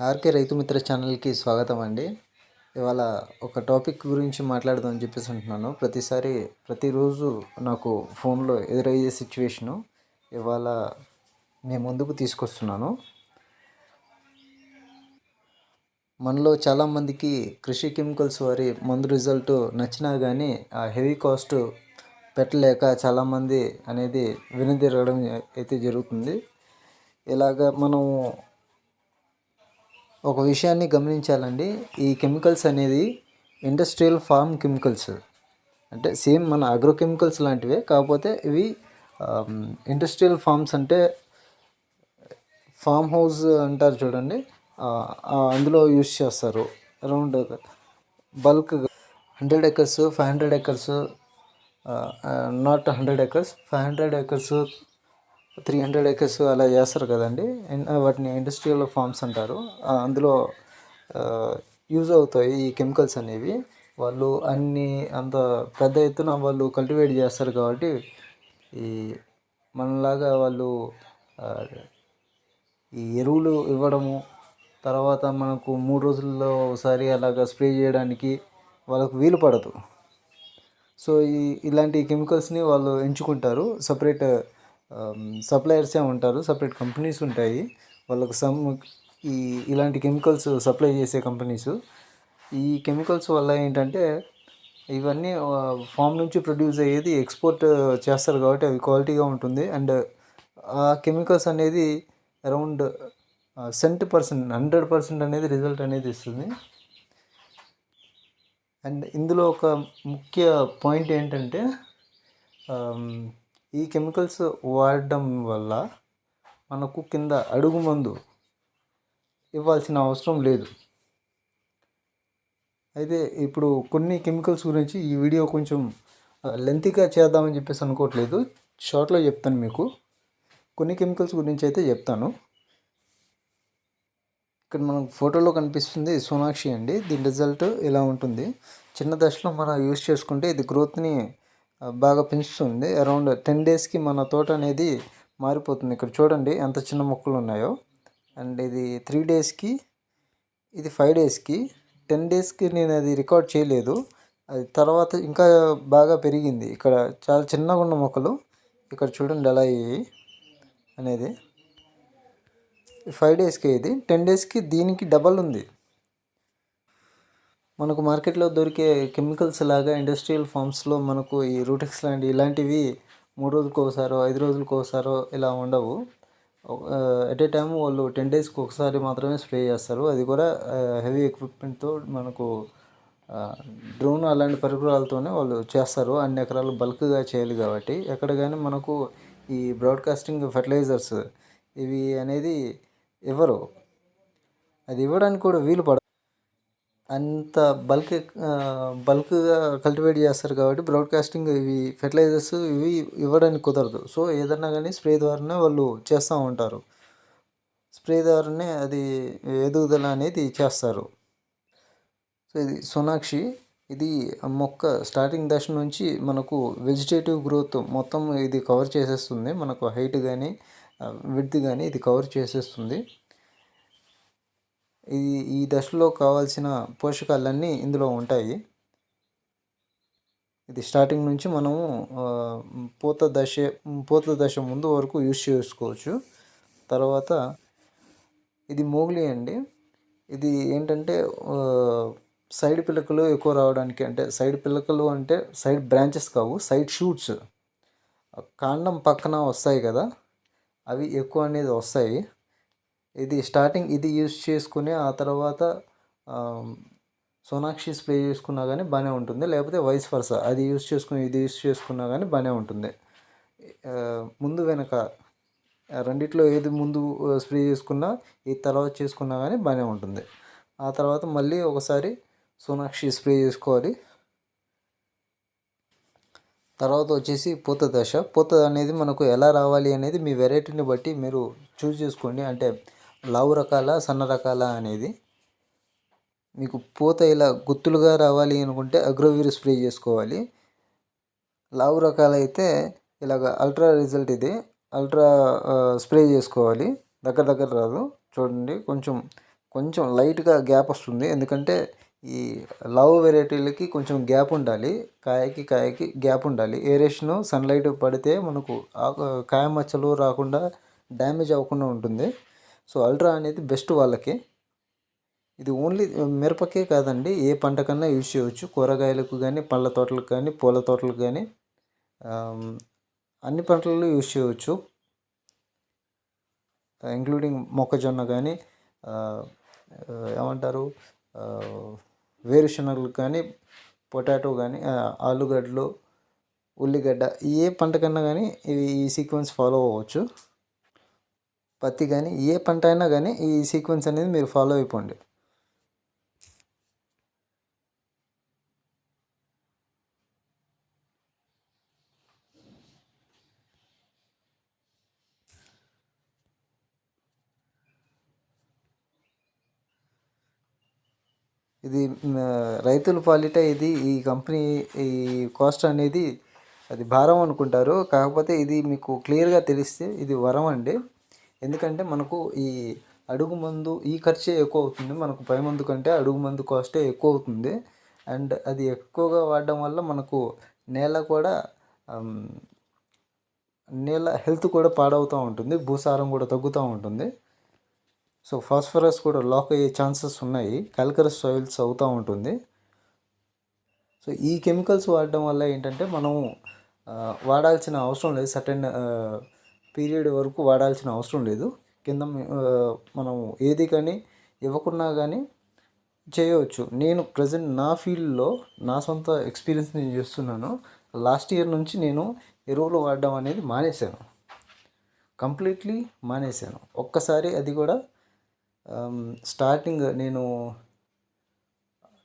RK Rythu Mitra ఛానల్కి స్వాగతం అండి. ఇవాళ ఒక టాపిక్ గురించి మాట్లాడదామని చెప్పేసి అంటున్నాను. ప్రతిసారి ప్రతిరోజు నాకు ఫోన్లో ఎదురయ్యే సిచ్యువేషను ఇవాళ నేను ముందుకు తీసుకొస్తున్నాను. మనలో చాలామందికి కృషి కెమికల్స్ వారి మందు రిజల్ట్ నచ్చినా కానీ ఆ హెవీ కాస్ట్ పెట్టలేక చాలామంది అనేది వెనుదిరగడం అయితే జరుగుతుంది. ఇలాగ మనం ఒక విషయాన్ని గమనించాలండి. ఈ కెమికల్స్ అనేది ఇండస్ట్రియల్ ఫార్మ్ కెమికల్స్. అంటే సేమ్ మన అగ్రో కెమికల్స్ లాంటివే కాకపోతే ఇవి ఇండస్ట్రియల్ ఫార్మ్స్ అంటే ఫామ్ హౌస్ అంటారు చూడండి. అందులో యూస్ చేస్తారు. Around bulk hundred acres five hundred acres not hundred acres five hundred acres three hundred acres అలా చేస్తారు కదండి. వాటిని ఇండస్ట్రియల్ ఫార్మ్స్ అంటారు. అందులో యూజ్ అవుతాయి ఈ కెమికల్స్ అనేవి. వాళ్ళు అన్ని అంత పెద్ద ఎత్తున వాళ్ళు కల్టివేట్ చేస్తారు కాబట్టి ఈ మనలాగా వాళ్ళు ఈ ఎరువులు ఇవ్వడము తర్వాత మనకు మూడు రోజుల్లో ఒకసారి అలాగా స్ప్రే చేయడానికి వాళ్ళకు వీలు పడదు. సో ఈ ఇలాంటి కెమికల్స్ని వాళ్ళు ఎంచుకుంటారు. సపరేట్ Um, సప్లయర్సే ఉంటారు సపరేట్ కంపెనీస్ ఉంటాయి. వాళ్ళకు సమ్ ఈ ఇలాంటి కెమికల్స్ సప్లై చేసే కంపెనీస్ ఈ కెమికల్స్ వల్ల ఏంటంటే ఇవన్నీ ఫామ్ నుంచి ప్రొడ్యూస్ అయ్యేది ఎక్స్పోర్ట్ చేస్తారు కాబట్టి అవి క్వాలిటీగా ఉంటుంది. అండ్ ఆ కెమికల్స్ అనేది around cent percent hundred percent అనేది రిజల్ట్ అనేది ఇస్తుంది. అండ్ ఇందులో ఒక ముఖ్య పాయింట్ ఏంటంటే um, ఈ కెమికల్స్ వాడడం వల్ల మనకు కింద అడుగు మందు ఇవ్వాల్సిన అవసరం లేదు. అయితే ఇప్పుడు కొన్ని కెమికల్స్ గురించి ఈ వీడియో కొంచెం లెంతీగా చేద్దామని చెప్పేసి అనుకోవట్లేదు. షార్ట్లో చెప్తాను మీకు. కొన్ని కెమికల్స్ గురించి అయితే చెప్తాను. ఇక్కడ మనకు ఫోటోలో కనిపిస్తుంది సోనాక్షి అండి. దీని రిజల్ట్ ఇలా ఉంటుంది? చిన్న దశలో మనం యూస్ చేసుకుంటే ఇది గ్రోత్ని బాగా పెంచుతుంది. అరౌండ్ టెన్ డేస్కి మన తోట అనేది మారిపోతుంది. ఇక్కడ చూడండి ఎంత చిన్న మొక్కలు ఉన్నాయో. అండ్ ఇది త్రీ డేస్కి ఇది ఫైవ్ డేస్కి. టెన్ డేస్కి నేను అది రికార్డ్ చేయలేదు. అది తర్వాత ఇంకా బాగా పెరిగింది. ఇక్కడ చాలా చిన్నగా ఉన్న మొక్కలు ఇక్కడ చూడండి ఎలా అయ్యాయి అనేది. ఫైవ్ డేస్కి ఇది. టెన్ డేస్కి దీనికి డబల్ ఉంది. మనకు మార్కెట్లో దొరికే కెమికల్స్ లాగా ఇండస్ట్రియల్ ఫామ్స్లో మనకు ఈ రూటెక్స్ లాంటి ఇలాంటివి మూడు రోజులకు ఒకసారో ఐదు రోజులకు ఒకసారో ఇలా ఉండవు. ఎట్ ఏ టైం వాళ్ళు టెన్ డేస్కి ఒకసారి మాత్రమే స్ప్రే చేస్తారు. అది కూడా హెవీ ఎక్విప్మెంట్తో మనకు డ్రోన్ అలాంటి పరికరాలతోనే వాళ్ళు చేస్తారు. అన్ని ఎకరాలు బల్క్గా చేయాలి కాబట్టి. ఎక్కడ కానీ మనకు ఈ బ్రాడ్కాస్టింగ్ ఫెర్టిలైజర్స్ ఇవి అనేది ఇవ్వరు అది ఇవ్వడానికి కూడా వీలు పడ అంత బల్క్ బల్క్గా కల్టివేట్ చేస్తారు కాబట్టి బ్రాడ్కాస్టింగ్ ఇవి ఫెర్టిలైజర్స్ ఇవి ఇవ్వడానికి కుదరదు. సో ఏదన్నా కానీ స్ప్రే ద్వారానే వాళ్ళు చేస్తూ ఉంటారు. స్ప్రే ద్వారానే అది ఎదుగుదల అనేది చేస్తారు. సో ఇది సోనాక్షి. ఇది మొక్క స్టార్టింగ్ దశ నుంచి మనకు వెజిటేటివ్ గ్రోత్ మొత్తం ఇది కవర్ చేసేస్తుంది. మనకు హైట్ కానీ విడ్త్ కానీ ఇది కవర్ చేసేస్తుంది. ఇది ఈ దశలో కావాల్సిన పోషకాలన్నీ ఇందులో ఉంటాయి. ఇది స్టార్టింగ్ నుంచి మనము పూత దశ పూత దశ ముందు వరకు యూస్ చేసుకోవచ్చు. తర్వాత ఇది మోగ్లీ అండి. ఇది ఏంటంటే సైడ్ పిల్లకలు ఎక్కువ రావడానికి అంటే సైడ్ పిల్లకలు అంటే సైడ్ బ్రాంచెస్ కావు సైడ్ షూట్స్. కాండం పక్కన వస్తాయి కదా అవి ఎక్కువ అనేది వస్తాయి. ఇది స్టార్టింగ్ ఇది యూస్ చేసుకుని ఆ తర్వాత సోనాక్షి స్ప్రే చేసుకున్నా కానీ బాగానే ఉంటుంది. లేకపోతే వైస్ వర్స అది యూస్ చేసుకుని ఇది యూస్ చేసుకున్నా కానీ బాగానే ఉంటుంది. ముందు వెనక రెండిట్లో ఏది ముందు స్ప్రే చేసుకున్నా ఈ తర్వాత చేసుకున్నా కానీ బాగానే ఉంటుంది. ఆ తర్వాత మళ్ళీ ఒకసారి సోనాక్షి స్ప్రే చేసుకోవాలి. తర్వాత వచ్చేసి పూత దశ పూత అనేది మనకు ఎలా రావాలి అనేది మీ వెరైటీని బట్టి మీరు చూస్ చేసుకోండి. అంటే లావు రకాల సన్న రకాల అనేది మీకు పూత ఇలా గుత్తులుగా రావాలి అనుకుంటే అగ్రోవీర్ స్ప్రే చేసుకోవాలి. లావు రకాలైతే ఇలాగ అల్ట్రా రిజల్ట్ ఇది. అల్ట్రా స్ప్రే చేసుకోవాలి. దగ్గర దగ్గర రాదు. చూడండి కొంచెం కొంచెం లైట్గా గ్యాప్ వస్తుంది. ఎందుకంటే ఈ లవ్ వెరైటీలకి కొంచెం గ్యాప్ ఉండాలి. కాయకి కాయకి గ్యాప్ ఉండాలి. ఏరేషను సన్లైట్ పడితే మనకు కాయ మచ్చలు రాకుండా డ్యామేజ్ అవ్వకుండా ఉంటుంది. సో అల్ట్రా అనేది బెస్ట్ వాళ్ళకి. ఇది ఓన్లీ మిరపకే కాదండి ఏ పంటకన్నా యూజ్ చేయవచ్చు కూరగాయలకు కానీ పళ్ళ తోటలకు కానీ పూల తోటలకు కానీ అన్ని పంటలలో యూజ్ చేయవచ్చు ఇంక్లూడింగ్ మొక్కజొన్న కానీ ఏమంటారు వేరుశనగలు కానీ పొటాటో కానీ ఆలుగడ్డలు ఉల్లిగడ్డ ఏ పంట కన్నా కానీ ఇవి ఈ సీక్వెన్స్ ఫాలో అవ్వచ్చు. పత్తి కానీ ఏ పంట అయినా కానీ ఈ సీక్వెన్స్ అనేది మీరు ఫాలో అయిపోండి. ఇది రైతుల పాలిట ఇది ఈ కంపెనీ ఈ కాస్ట్ అనేది అది భారం అనుకుంటారు. కాకపోతే ఇది మీకు క్లియర్గా తెలిస్తే ఇది వరం అండి. ఎందుకంటే మనకు ఈ అడుగు మందు ఈ ఖర్చే ఎక్కువ అవుతుంది. మనకు పై మందు కంటే అడుగు మందు కాస్టే ఎక్కువ అవుతుంది. అండ్ అది ఎక్కువగా వాడడం వల్ల మనకు నేల కూడా నేల హెల్త్ కూడా పాడవుతూ ఉంటుంది. భూసారం కూడా తగ్గుతూ ఉంటుంది. సో ఫాస్ఫరస్ కూడా లాక్ అయ్యే ఛాన్సెస్ ఉన్నాయి. కల్కరస్ సాయిల్స్ అవుతూ ఉంటుంది. సో ఈ కెమికల్స్ వాడడం వల్ల ఏంటంటే మనం వాడాల్సిన అవసరం లేదు. సర్టెన్ పీరియడ్ వరకు వాడాల్సిన అవసరం లేదు. కింద మనం ఏది కానీ ఇవ్వకున్నా కానీ చేయవచ్చు. నేను ప్రజెంట్ నా ఫీల్డ్లో నా సొంత ఎక్స్పీరియన్స్ నేను చేస్తున్నాను. లాస్ట్ ఇయర్ నుంచి నేను ఎరువులు వాడడం అనేది మానేశాను. కంప్లీట్లీ మానేశాను. ఒక్కసారి అది కూడా స్టార్టింగ్ నేను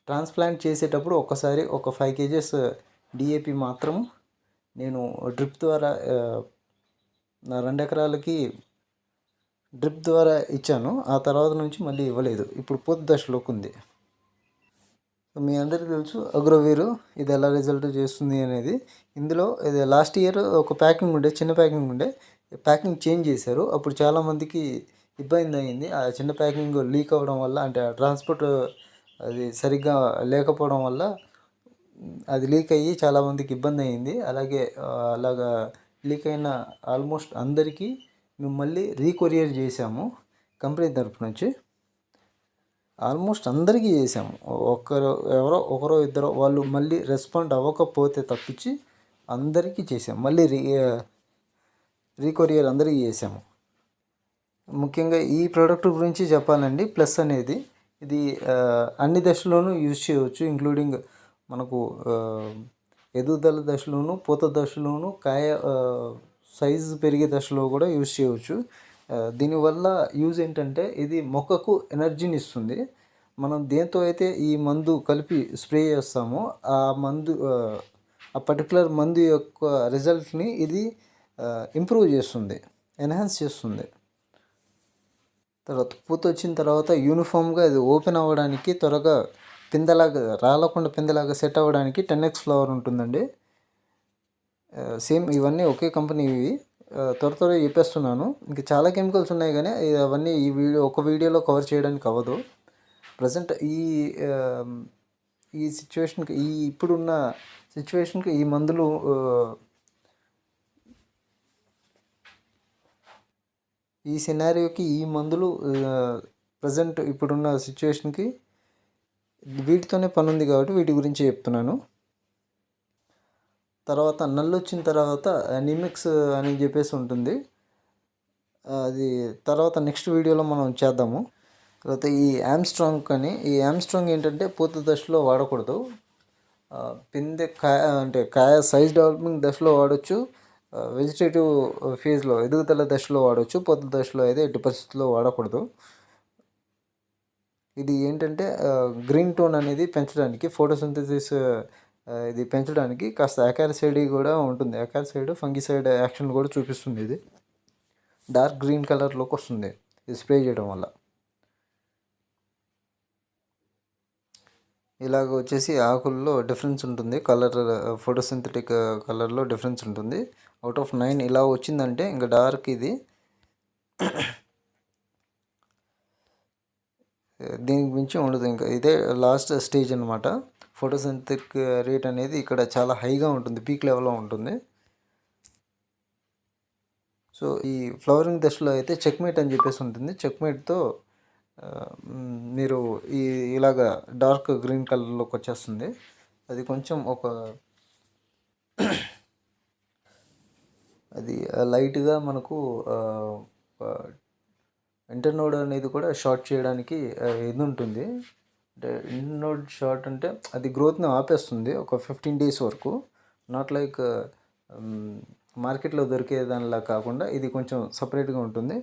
ట్రాన్స్ప్లాంట్ చేసేటప్పుడు ఒక్కసారి ఒక ఫైవ్ కేజెస్ డిఏపి మాత్రం నేను డ్రిప్ ద్వారా నా రెండు ఎకరాలకి డ్రిప్ ద్వారా ఇచ్చాను. ఆ తర్వాత నుంచి మళ్ళీ ఇవ్వలేదు. ఇప్పుడు పూర్తి దశలోకి ఉంది. మీ అందరికీ తెలుసు అగ్రోవీరు ఇది ఎలా రిజల్ట్ చేస్తుంది అనేది. ఇందులో ఇది లాస్ట్ ఇయర్ ఒక ప్యాకింగ్ ఉండే చిన్న ప్యాకింగ్ ఉండే. ప్యాకింగ్ చేంజ్ చేశారు. అప్పుడు చాలామందికి ఇబ్బంది అయింది. ఆ చిన్న ప్యాకింగ్ లీక్ అవ్వడం వల్ల అంటే ట్రాన్స్పోర్ట్ అది సరిగ్గా లేకపోవడం వల్ల అది లీక్ అయ్యి చాలామందికి ఇబ్బంది అయింది. అలాగే అలాగా లీక్ అయిన ఆల్మోస్ట్ అందరికీ మేము మళ్ళీ రీకొరియర్ చేసాము కంపెనీ తరపు నుంచి. ఆల్మోస్ట్ అందరికీ చేసాము ఒకరు ఎవరో ఒకరో ఇద్దరు వాళ్ళు మళ్ళీ రెస్పాండ్ అవ్వకపోతే తప్పించి అందరికీ చేసాము మళ్ళీ రీ రీకొరియర్ అందరికీ చేసాము ముఖ్యంగా ఈ ప్రోడక్ట్ గురించి చెప్పాలండి. ప్లస్ అనేది ఇది అన్ని దశలోనూ యూజ్ చేయవచ్చు ఇంక్లూడింగ్ మనకు ఎదుగుదల దశలోను పూత దశలోను కాయ సైజు పెరిగే దశలో కూడా యూజ్ చేయవచ్చు. దీనివల్ల యూజ్ ఏంటంటే ఇది మొక్కకు ఎనర్జీని ఇస్తుంది. మనం దేంతో అయితే ఈ మందు కలిపి స్ప్రే చేస్తామో ఆ మందు ఆ పర్టికులర్ మందు యొక్క రిజల్ట్ని ఇది ఇంప్రూవ్ చేస్తుంది ఎన్హాన్స్ చేస్తుంది. తర్వాత పూత వచ్చిన తర్వాత యూనిఫామ్గా ఇది ఓపెన్ అవ్వడానికి త్వరగా పిందెలాగా రాలకుండా పిందెలాగా సెట్ అవ్వడానికి టెన్ ఎక్స్ ఫ్లవర్ ఉంటుందండి సేమ్ ఇవన్నీ ఒకే కంపెనీ ఇవి త్వర త్వర చెప్పేస్తున్నాను. ఇంకా చాలా కెమికల్స్ ఉన్నాయి కానీ అవన్నీ ఈ వీడియో ఒక వీడియోలో కవర్ చేయడానికి అవ్వదు. ప్రజెంట్ ఈ ఈ సిచ్యువేషన్కి ఈ ఇప్పుడున్న సిచ్యువేషన్కి ఈ మందులు ఈ సినారియోకి ఈ మందులు ప్రజెంట్ ఇప్పుడున్న సిచ్యువేషన్కి వీటితోనే పని ఉంది కాబట్టి వీటి గురించి చెప్తున్నాను. తర్వాత నల్లు వచ్చిన తర్వాత నిమిక్స్ అని చెప్పేసి ఉంటుంది. అది తర్వాత నెక్స్ట్ వీడియోలో మనం చేద్దాము. తర్వాత ఈ యామ్స్ట్రాంగ్ అని ఈ యామ్స్ట్రాంగ్ ఏంటంటే పూత దశలో వాడకూడదు. పిందె కాయ అంటే కాయ సైజ్ డెవలపింగ్ దశలో వాడచ్చు. వెజిటేటివ్ ఫేజ్లో ఎదుగుదల దశలో వాడవచ్చు పొద్దు దశలో అయితే ఎట్టి పరిస్థితుల్లో వాడకూడదు. ఇది ఏంటంటే గ్రీన్ టోన్ అనేది పెంచడానికి ఫోటోసింథసిస్ ఇది పెంచడానికి కాస్త అకారిసైడ్ కూడా ఉంటుంది. అకారిసైడ్ ఫంగిసైడ్ యాక్షన్ కూడా చూపిస్తుంది ఇది. డార్క్ గ్రీన్ కలర్లోకి వస్తుంది ఇది స్ప్రే చేయడం వల్ల. ఇలాగ వచ్చేసి ఆకుల్లో డిఫరెన్స్ ఉంటుంది. కలర్ ఫోటోసింథటిక్ కలర్లో డిఫరెన్స్ ఉంటుంది. అవుట్ ఆఫ్ నైన్ ఇలా వచ్చిందంటే ఇంకా డార్క్ ఇది. దీనికి మించి ఉండదు. ఇంకా ఇదే లాస్ట్ స్టేజ్ అనమాట ఫోటోసింథిక్ రేట్ అనేది ఇక్కడ చాలా హైగా ఉంటుంది. పీక్ లెవెల్లో ఉంటుంది. సో ఈ ఫ్లవరింగ్ దశలో అయితే చెక్మేట్ అని చెప్పేసి ఉంటుంది. చెక్మేట్తో మీరు ఈ ఇలాగా డార్క్ గ్రీన్ కలర్లోకి వచ్చేస్తుంది. అది కొంచెం ఒక అది లైట్గా మనకు ఇంటర్నోడ్ అనేది కూడా షార్ట్ చేయడానికి ఇది ఉంటుంది. అంటే ఇంటర్నోడ్ షార్ట్ అంటే అది గ్రోత్ని ఆపేస్తుంది ఒక ఫిఫ్టీన్ డేస్ వరకు. నాట్ లైక్ మార్కెట్లో దొరికే దానిలా కాకుండా ఇది కొంచెం సపరేట్గా ఉంటుంది.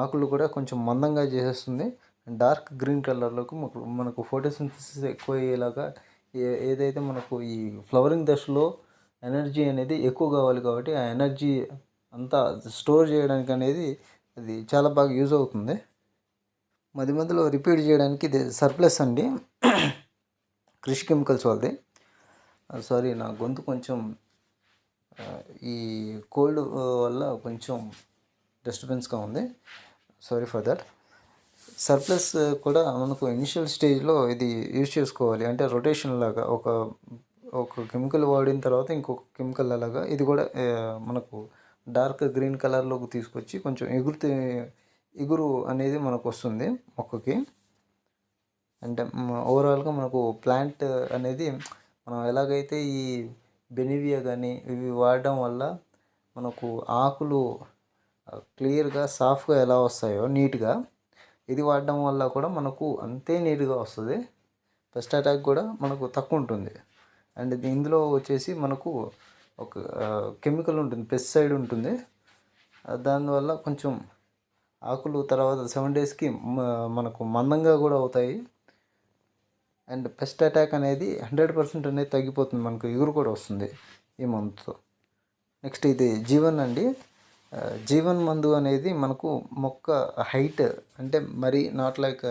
ఆకులు కూడా కొంచెం మందంగా చేసేస్తుంది. డార్క్ గ్రీన్ కలర్లోకి మనకు మనకు ఫోటోసింథసిస్ ఎక్కువ అయ్యేలాగా ఏ ఏదైతే మనకు ఈ ఫ్లవరింగ్ దశలో ఎనర్జీ అనేది ఎక్కువ కావాలి కాబట్టి ఆ ఎనర్జీ అంతా స్టోర్ చేయడానికి అనేది అది చాలా బాగా యూజ్ అవుతుంది. మధ్య మధ్యలో రిపీట్ చేయడానికి ఇది సర్ప్లస్ అండి. కృషి కెమికల్స్ వాళ్ళది. సారీ నా గొంతు కొంచెం ఈ కోల్డ్ వల్ల కొంచెం డిస్టర్బెన్స్గా ఉంది. Sorry for that. సర్ప్లస్ కూడా మనకు ఇనిషియల్ స్టేజ్లో ఇది యూజ్ చేసుకోవాలి. అంటే రొటేషన్ లాగా ఒక ఒక కెమికల్ వాడిన తర్వాత ఇంకొక కెమికల్ అలాగా ఇది కూడా మనకు డార్క్ గ్రీన్ కలర్లోకి తీసుకొచ్చి కొంచెం ఎగురుతే ఎగురు అనేది మనకు వస్తుంది మొక్కకి. అంటే ఓవరాల్గా మనకు ప్లాంట్ అనేది మనం ఎలాగైతే ఈ బెనివియా కానీ ఇవి వాడడం వల్ల మనకు ఆకులు క్లియర్గా సాఫ్గా ఎలా వస్తాయో నీట్గా ఇది వాడడం వల్ల కూడా మనకు అంతే నీట్గా వస్తుంది. పెస్ట్ అటాక్ కూడా మనకు తక్కువ ఉంటుంది. అండ్ ఇందులో వచ్చేసి మనకు ఒక కెమికల్ ఉంటుంది పెస్టిసైడ్ ఉంటుంది. దానివల్ల కొంచెం ఆకులు తర్వాత సెవెన్ డేస్కి మనకు మందంగా కూడా అవుతాయి. అండ్ పెస్ట్ అటాక్ అనేది హండ్రెడ్ పర్సెంట్ అనేది తగ్గిపోతుంది మనకు ఎగురు కూడా వస్తుంది ఈ మందుతో నెక్స్ట్ ఇది జీవన్ అండి. జీవన్ మందు అనేది మనకు మొక్క హైట్ అంటే మరి నాట్ లైక్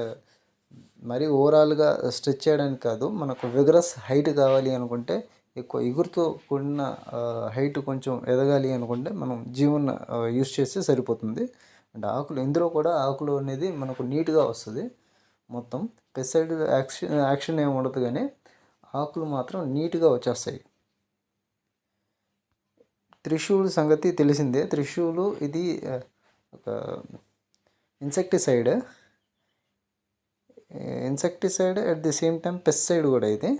మరి ఓవరాల్గా స్ట్రెచ్ చేయడానికి కాదు మనకు విగరస్ హైట్ కావాలి అనుకుంటే ఎక్కువ ఎగురుతో కూడిన హైట్ కొంచెం ఎదగాలి అనుకుంటే మనం జీవన్ యూస్ చేస్తే సరిపోతుంది. అండ్ ఆకులు ఇందులో కూడా ఆకులు అనేది మనకు నీట్గా వస్తుంది. మొత్తం పెసైడ్ యాక్షన్ యాక్షన్ ఏమి ఉండదు కానీ ఆకులు మాత్రం నీట్గా వచ్చేస్తాయి. త్రిశూల్ సంగతి తెలిసిందే. త్రిశూలు ఇది ఒక insecticide insecticide at the same time pesticide కూడా ఇది.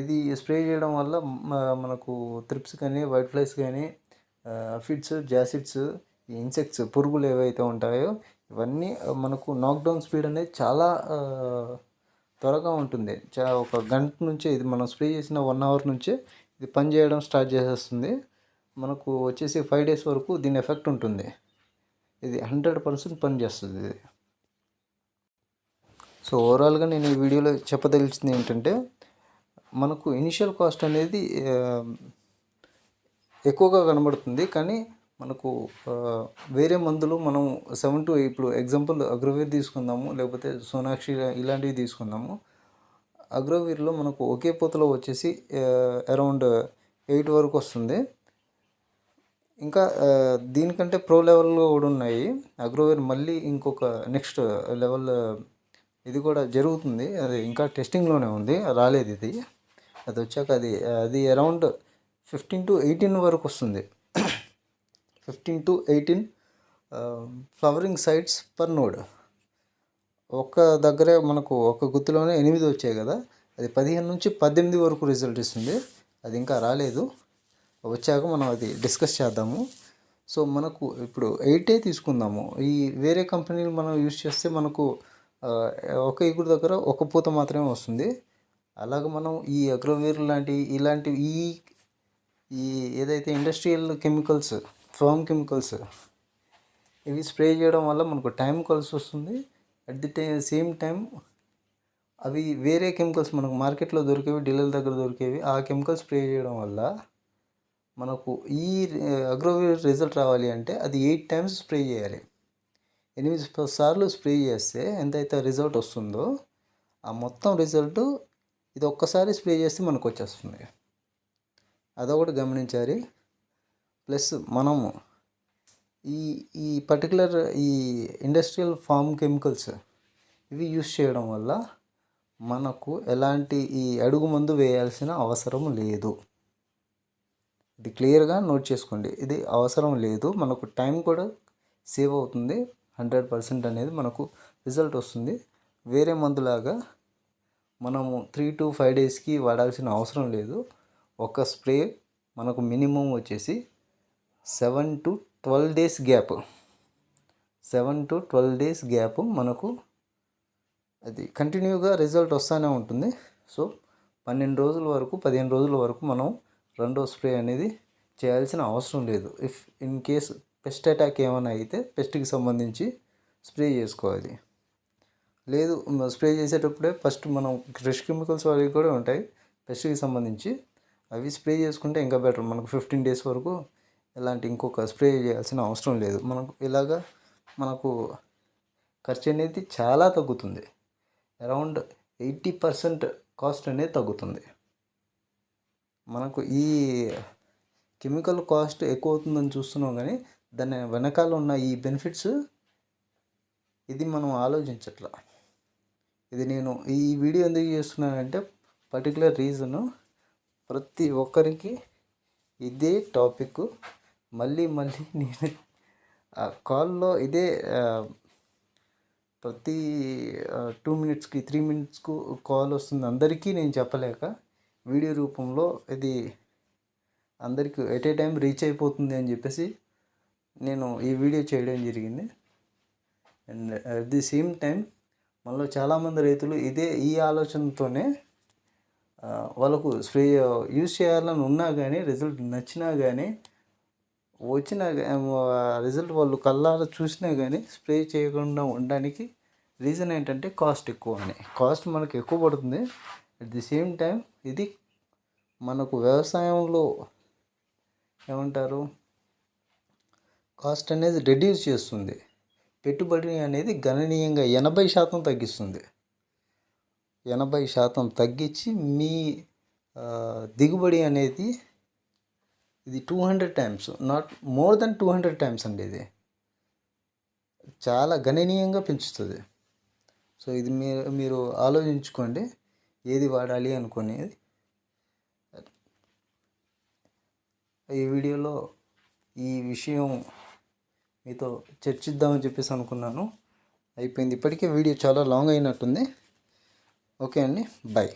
ఇది స్ప్రే చేయడం వల్ల మనకు త్రిప్స్ కానీ వైట్ ఫ్లైస్ కానీ ఫిడ్స్ జాసిడ్స్ ఇన్సెక్ట్స్ పురుగులు ఏవైతే ఉంటాయో ఇవన్నీ మనకు నాక్డౌన్ స్పీడ్ అనేది చాలా త్వరగా ఉంటుంది. చా ఒక గంట నుంచే ఇది మనం స్ప్రే చేసిన వన్ అవర్ నుంచే ఇది పని చేయడం స్టార్ట్ చేసేస్తుంది. మనకు వచ్చేసి ఫైవ్ డేస్ వరకు దీని ఎఫెక్ట్ ఉంటుంది. ఇది హండ్రెడ్ పర్సెంట్ పని చేస్తుంది ఇది. సో ఓవరాల్గా నేను ఈ వీడియోలో చెప్పదలిచింది ఏంటంటే మనకు ఇనిషియల్ కాస్ట్ అనేది ఎక్కువగా కనబడుతుంది. కానీ మనకు వేరే మందులు మనం సెవెన్ టు ఇప్పుడు ఎగ్జాంపుల్ అగ్రోవేర్ తీసుకుందాము లేకపోతే సోనాక్షి ఇలాంటివి తీసుకుందాము. అగ్రోవీర్లో మనకు ఒకే పూతలో వచ్చేసి అరౌండ్ ఎయిట్ వరకు వస్తుంది. ఇంకా దీనికంటే ప్రో లెవెల్లో కూడా ఉన్నాయి. అగ్రోవేర్ మళ్ళీ ఇంకొక నెక్స్ట్ లెవెల్ ఇది కూడా జరుగుతుంది. అది ఇంకా టెస్టింగ్లోనే ఉంది రాలేదు ఇది. అది వచ్చాక అది అది అరౌండ్ ఫిఫ్టీన్ టు ఎయిటీన్ వరకు వస్తుంది. Fifteen to eighteen flowering sites per node ఒక్క దగ్గరే మనకు ఒక గుత్తులోనే ఎనిమిది వచ్చాయి కదా అది పదిహేను నుంచి పద్దెనిమిది వరకు రిజల్ట్ ఇస్తుంది. అది ఇంకా రాలేదు. వచ్చాక మనం అది డిస్కస్ చేద్దాము. సో మనకు ఇప్పుడు ఎయిటే తీసుకుందాము. ఈ వేరే కంపెనీలు మనం యూస్ చేస్తే మనకు ఒక ఇగురు దగ్గర ఒక పూత మాత్రమే వస్తుంది. అలాగ మనం ఈ అగ్రోవేర్ లాంటి ఇలాంటి ఈ ఈ ఏదైతే ఇండస్ట్రియల్ కెమికల్స్ ఫామ్ కెమికల్స్ ఇవి స్ప్రే చేయడం వల్ల మనకు టైం కలిసి వస్తుంది. At the time same time అవి వేరే కెమికల్స్ మనకు మార్కెట్లో దొరికేవి డీలర్ దగ్గర దొరికేవి ఆ కెమికల్స్ స్ప్రే చేయడం వల్ల మనకు ఈ అగ్రోవేర్ రిజల్ట్ రావాలి అంటే అది ఎయిట్ టైమ్స్ స్ప్రే చేయాలి. ఎనిమిది సార్లు స్ప్రే చేస్తే ఎంతైతే రిజల్ట్ వస్తుందో ఆ మొత్తం రిజల్ట్ ఇది ఒక్కసారి స్ప్రే చేస్తే మనకు వచ్చేస్తుంది అదొకటి గమనించాలి ప్లస్ మనము ఈ ఈ పర్టికులర్ ఈ ఇండస్ట్రియల్ ఫామ్ కెమికల్స్ ఇవి యూస్ చేయడం వల్ల మనకు ఎలాంటి ఈ అడుగు మందు వేయాల్సిన అవసరం లేదు. ఇది క్లియర్గా నోట్ చేసుకోండి. ఇది అవసరం లేదు. మనకు టైం కూడా సేవ్ అవుతుంది. హండ్రెడ్ పర్సెంట్ అనేది మనకు రిజల్ట్ వస్తుంది. వేరే మందులాగా మనము త్రీ టు ఫైవ్ డేస్కి వాడాల్సిన అవసరం లేదు. ఒక స్ప్రే మనకు మినిమం వచ్చేసి seven to twelve days gap seven to twelve days gap మనకు అది కంటిన్యూగా రిజల్ట్ వస్తూనే ఉంటుంది. సో పన్నెండు రోజుల వరకు పదిహేను రోజుల వరకు మనం రెండో స్ప్రే అనేది చేయాల్సిన అవసరం లేదు. If in case pest attack ఏమైనా అయితే పెస్ట్కి సంబంధించి స్ప్రే చేసుకోవాలి. లేదు స్ప్రే చేసేటప్పుడే ఫస్ట్ మనం ఫ్రెష్ కెమికల్స్ అవి కూడా ఉంటాయి. పెస్ట్కి సంబంధించి అవి స్ప్రే చేసుకుంటే ఇంకా బెటర్. మనకు ఫిఫ్టీన్ డేస్ వరకు ఇలాంటి ఇంకొక స్ప్రే చేయాల్సిన అవసరం లేదు. మనకు ఇలాగా మనకు ఖర్చు అనేది చాలా తగ్గుతుంది. అరౌండ్ ఎయిటీ పర్సెంట్ కాస్ట్ అనేది తగ్గుతుంది. మనకు ఈ కెమికల్ కాస్ట్ ఎక్కువ అవుతుందని చూస్తున్నాం కానీ దాని వెనకాల ఉన్న ఈ బెనిఫిట్స్ ఇది మనం ఆలోచించట్లా. ఇది నేను ఈ వీడియో ఎందుకు చేస్తున్నానంటే పర్టికులర్ రీజను ప్రతి ఒక్కరికి ఇదే టాపిక్ మళ్ళీ మళ్ళీ నేను ఆ కాల్లో ఇదే ప్రతి టూ మినిట్స్కి త్రీ మినిట్స్కు కాల్ వస్తుంది. అందరికీ నేను చెప్పలేక వీడియో రూపంలో ఇది అందరికీ ఎట్ ఏ టైం రీచ్ అయిపోతుంది అని చెప్పేసి నేను ఈ వీడియో చేయడం జరిగింది. And at the same time మనలో చాలామంది రైతులు ఇదే ఈ ఆలోచనతోనే వాళ్ళకు స్ప్రే యూజ్ చేయాలని ఉన్నా కానీ రిజల్ట్ నచ్చినా కానీ వచ్చిన రిజల్ట్ వాళ్ళు కళ్ళారా చూసినా కానీ స్ప్రే చేయకుండా ఉండడానికి రీజన్ ఏంటంటే కాస్ట్ ఎక్కువ అని కాస్ట్ మనకు ఎక్కువ పడుతుంది. అట్ ది సేమ్ టైం ఇది మనకు వ్యవసాయంలో ఏమంటారు? కాస్ట్ అనేది రెడ్యూస్ చేస్తుంది. పెట్టుబడి అనేది గణనీయంగా ఎనభై శాతం తగ్గిస్తుంది. ఎనభై శాతం తగ్గించి మీ దిగుబడి అనేది ఇది two hundred times not more than two hundred times అండి ఇది. చాలా గణనీయంగా పెంచుతుంది. సో ఇది మీరు మీరు ఆలోచించుకోండి ఏది వాడాలి అనుకునేది. ఈ వీడియోలో ఈ విషయం మీతో చర్చిద్దామని చెప్పేసి అనుకున్నాను. అయిపోయింది ఇప్పటికే వీడియో చాలా లాంగ్ అయినట్టుంది. ఓకే అండి బాయ్